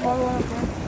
Colômbia. Né?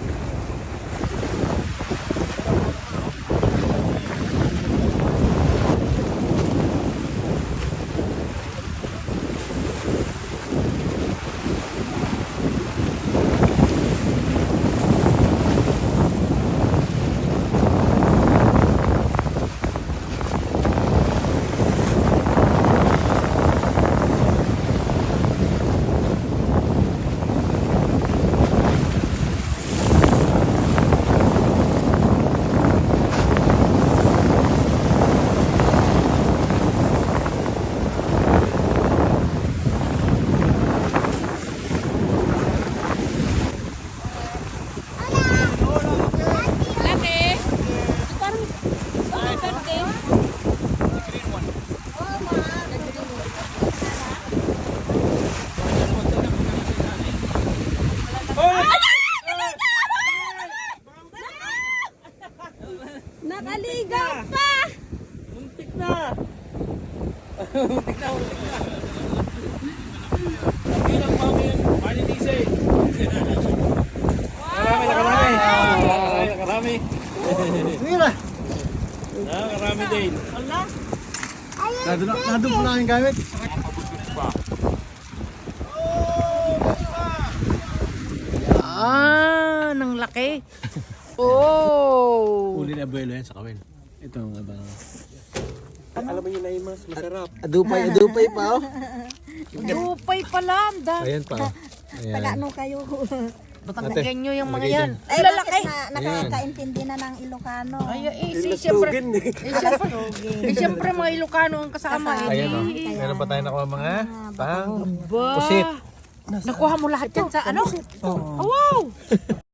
Nakaligaw pa! Muntik na! muntik na, muntik na! Sabi lang pa mo yun, manitis eh! Karami, nakarami! Nakarami! Mira! Nakarami din! Wala! Nadun po na ang gamit! Yan! Ang laki! Oh! Na abuelo yan sa kawin. Ito ang abang. Alam mo yun na mas masarap. Adupay, adupay pa oh. Dupay pala. ang da- Ayan pa oh. Ayan. Ano kayo? Batanggyan nyo yung mga Lagay yan. Ay, Lalaki. bakit na nakakaintindi na ng Ilocano? Ay, eh, si, siyempre, eh, siyempre, eh, siyempre mga Ilocano ang kasama. Eh, Ayan oh. di- Meron pa tayo nakuha mga pang Ba? pusit. Nakuha mo lahat yan sa ano? Oh, wow!